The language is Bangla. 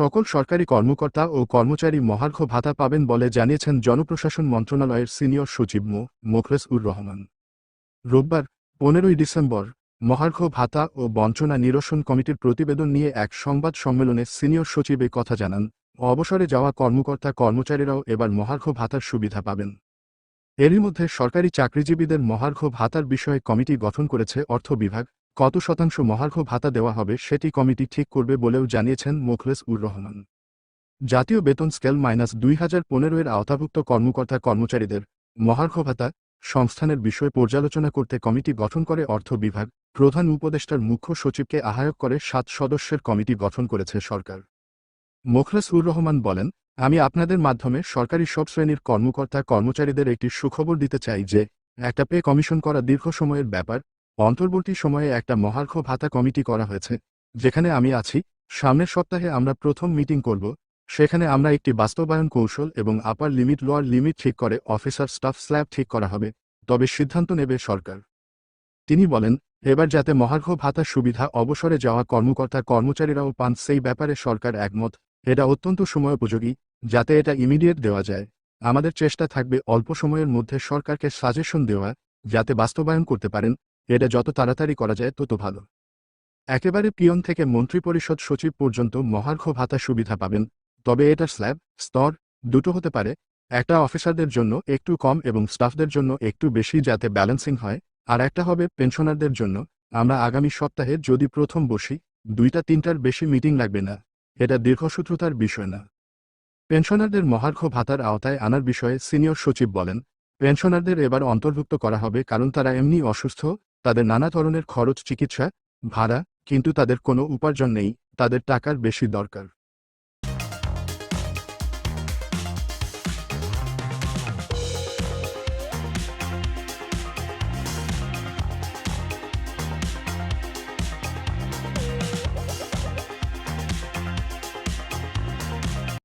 সকল সরকারি কর্মকর্তা ও কর্মচারী মহার্ঘ ভাতা পাবেন বলে জানিয়েছেন জনপ্রশাসন মন্ত্রণালয়ের সিনিয়র সচিব মো মোখলেস উর রহমান। রোববার, পনেরোই ডিসেম্বর, মহার্ঘ ভাতা ও বঞ্চনা নিরসন কমিটির প্রতিবেদন নিয়ে এক সংবাদ সম্মেলনে সিনিয়র সচিব কথা জানান, অবসরে যাওয়া কর্মকর্তা কর্মচারীরাও এবার মহার্ঘ ভাতার সুবিধা পাবেন। এরই মধ্যে সরকারি চাকরিজীবীদের মহার্ঘ ভাতার বিষয়ে কমিটি গঠন করেছে অর্থ বিভাগ কত শতাংশ মহার্ঘ ভাতা দেওয়া হবে সেটি কমিটি ঠিক করবে বলেও জানিয়েছেন মোখলেস উর রহমান। জাতীয় বেতন স্কেল মাইনাস দুই হাজার পনেরো এর আওতাভুক্ত কর্মকর্তা কর্মচারীদের মহার্ঘ ভাতা সংস্থানের বিষয়ে পর্যালোচনা করতে কমিটি গঠন করে অর্থ বিভাগ, প্রধান উপদেষ্টার মুখ্য সচিবকে আহ্বায়ক করে সাত সদস্যের কমিটি গঠন করেছে সরকার। মোখলেস উর রহমান বলেন, আমি আপনাদের মাধ্যমে সরকারি সব শ্রেণির কর্মকর্তা কর্মচারীদের একটি সুখবর দিতে চাই যে, একটা পে কমিশন করা দীর্ঘ সময়ের ব্যাপার অন্তর্বর্তী সময়ে একটা মহার্ঘ ভাতা কমিটি করা হয়েছে, যেখানে আমি আছি। সামনের সপ্তাহে আমরা প্রথম মিটিং করব, সেখানে আমরা একটি বাস্তবায়ন কৌশল এবং আপার লিমিট লোয়ার লিমিট ঠিক করে অফিসার স্টাফ স্ল্যাব ঠিক করা হবে, তবে সিদ্ধান্ত নেবে সরকার। তিনি বলেন, এবার যাতে মহার্ঘ ভাতার সুবিধা অবসরে যাওয়া কর্মকর্তা কর্মচারীরাও পান, সেই ব্যাপারে সরকার একমত। এটা অত্যন্ত সময়োপযোগী, যাতে এটা ইমিডিয়েট দেওয়া যায়। আমাদের চেষ্টা থাকবে অল্প সময়ের মধ্যে সরকারকে সাজেশন দেওয়া, যাতে বাস্তবায়ন করতে পারেন। এটা যত তাড়াতাড়ি করা যায় তত ভালো। একেবারে পিয়ন থেকে মন্ত্রিপরিষদ সচিব পর্যন্ত মহার্ঘ ভাতা সুবিধা পাবেন, তবে এটা স্ল্যাব, স্তর, দুটো হতে পারে। একটা অফিসারদের জন্য একটু কম এবং স্টাফদের জন্য একটু বেশি যাতে ব্যালেন্সিং হয়, আর একটা হবে পেনশনারদের জন্য। আমরা আগামী সপ্তাহে যদি প্রথম বসি, দুইটা তিনটার বেশি মিটিং লাগবে না। এটা দীর্ঘসূত্রতার বিষয় না। পেনশনারদের মহার্ঘ ভাতার আওতায় আনার বিষয়ে সিনিয়র সচিব বলেন, পেনশনারদের এবার অন্তর্ভুক্ত করা হবে কারণ তারা এমনি অসুস্থ তাদের নানা ধরনের খরচ, চিকিৎসা, ভাড়া, কিন্তু তাদের কোনো উপার্জন নেই, তাদের টাকার বেশি দরকার।